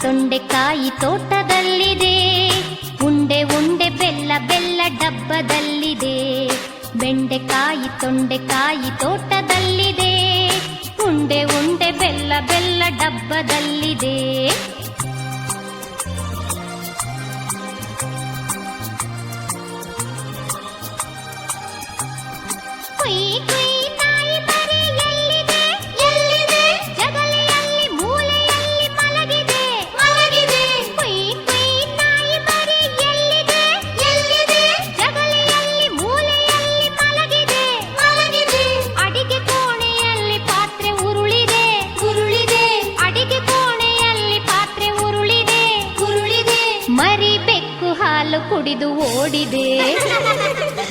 ತೊಂಡೆಕಾಯಿ ತೋಟದಲ್ಲಿದೆ ಉಂಡೆ ಉಂಡೆ ಬೆಲ್ಲ ಬೆಲ್ಲ ಡಬ್ಬದಲ್ಲಿದೆ ಬೆಂಡೆಕಾಯಿ ತೊಂಡೆಕಾಯಿ ತೋಟದಲ್ಲಿದೆ ಉಂಡೆ ಉಂಡೆ ಬೆಲ್ಲ ಬೆಲ್ಲ ಡಬ್ಬದಲ್ಲಿದೆ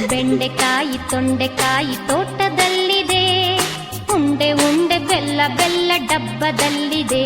ಬೆಂಡೆಕಾಯಿ ತೊಂಡೆಕಾಯಿ ತೋಟದಲ್ಲಿದೆ. ಉಂಡೆ ಉಂಡೆ ಬೆಲ್ಲ ಬೆಲ್ಲ ಡಬ್ಬದಲ್ಲಿದೆ.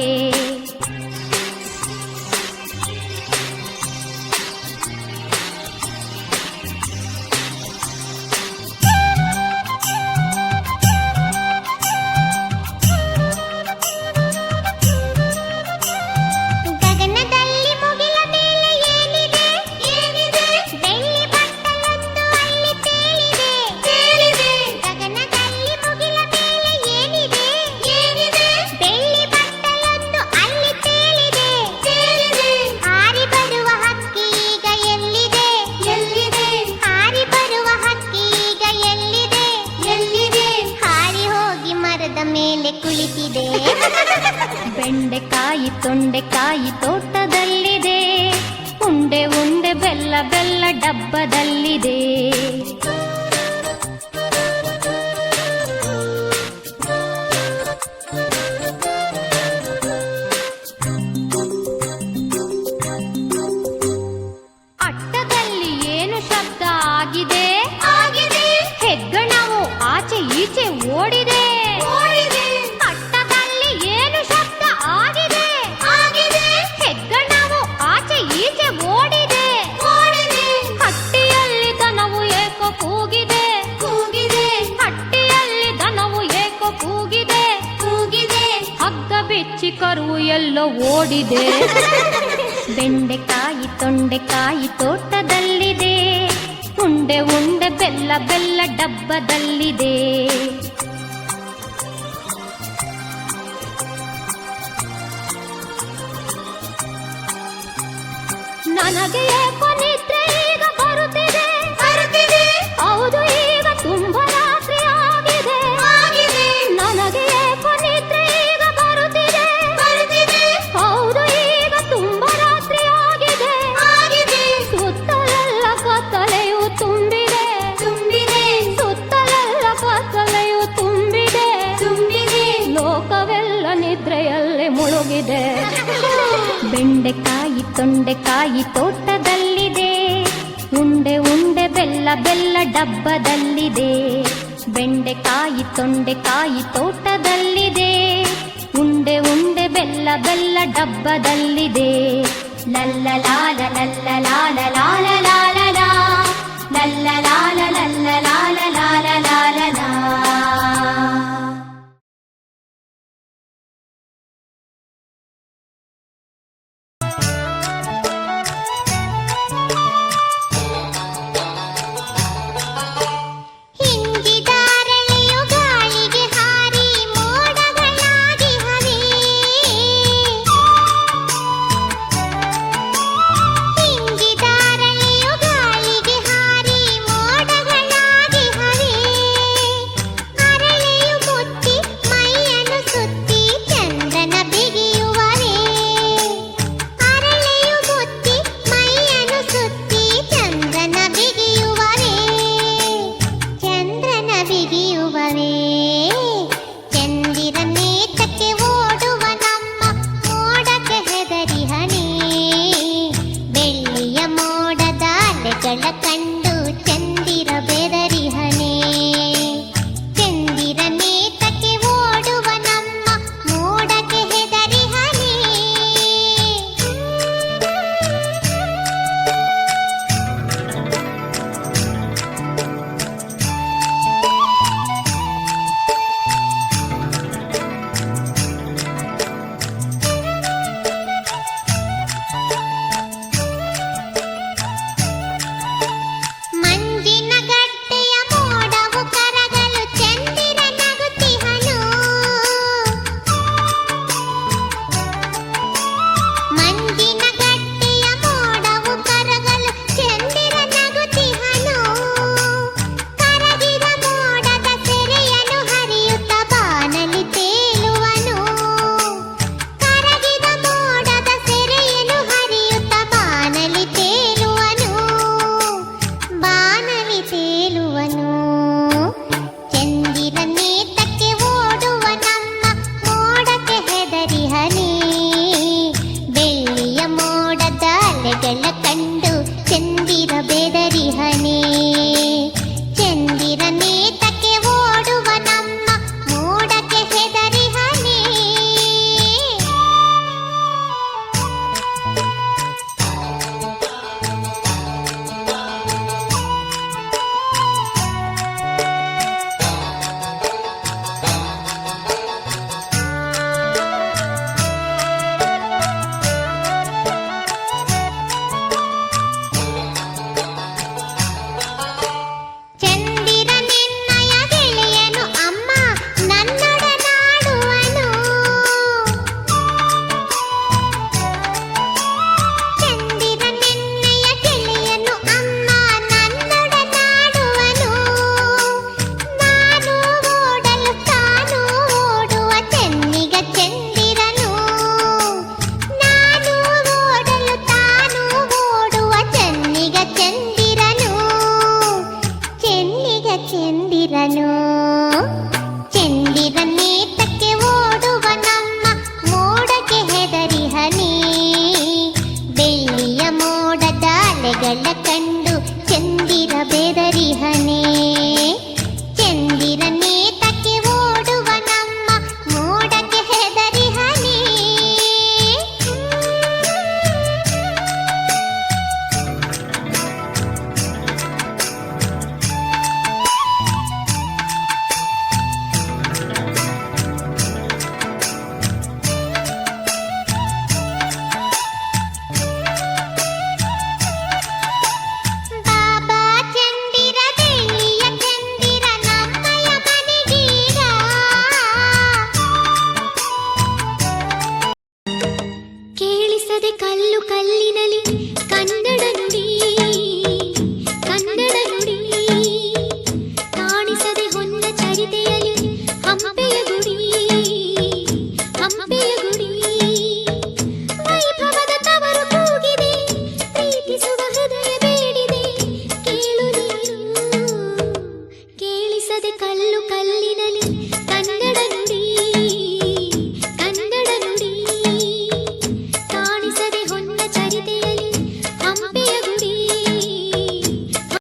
ಕುಳಿತಿದೆ. ಬೆಂಡೆಕಾಯಿ ತೊಂಡೆಕಾಯಿ ತೋಟದಲ್ಲಿದೆ. ಉಂಡೆ ಉಂಡೆ ಬೆಲ್ಲ ಬೆಲ್ಲ ಡಬ್ಬದಲ್ಲಿದೆ. ಬೆಚ್ಚಿ ಕರುವು ಎಲ್ಲ ಓಡಿದೆ. ಬೆಂಡೆಕಾಯಿ ತೊಂಡೆಕಾಯಿ ತೋಟದಲ್ಲಿದೆ. ಉಂಡೆ ಉಂಡೆ ಬೆಲ್ಲ ಬೆಲ್ಲ ಡಬ್ಬದಲ್ಲಿದೆ. ನನಗೆ ಕೊನೆ ತೊಂಡೆಕಾಯಿ ತೊಂಡೆಕಾಯಿ ತೋಟದಲ್ಲಿದೆ. ಉಂಡೆ ಉಂಡೆ, ಬೆಲ್ಲ ಬೆಲ್ಲ ಡಬ್ಬದಲ್ಲಿದೆ. ಬೆಂಡೆಕಾಯಿ, ತೊಂಡೆಕಾಯಿ ತೋಟದಲ್ಲಿದೆ. ಉಂಡೆ ಉಂಡೆ, ಬೆಲ್ಲ ಬೆಲ್ಲ ಡಬ್ಬದಲ್ಲಿದೆ. ಲಲ್ಲ ಲಾಲ ಲಲ್ಲ வெள்ளக்கண்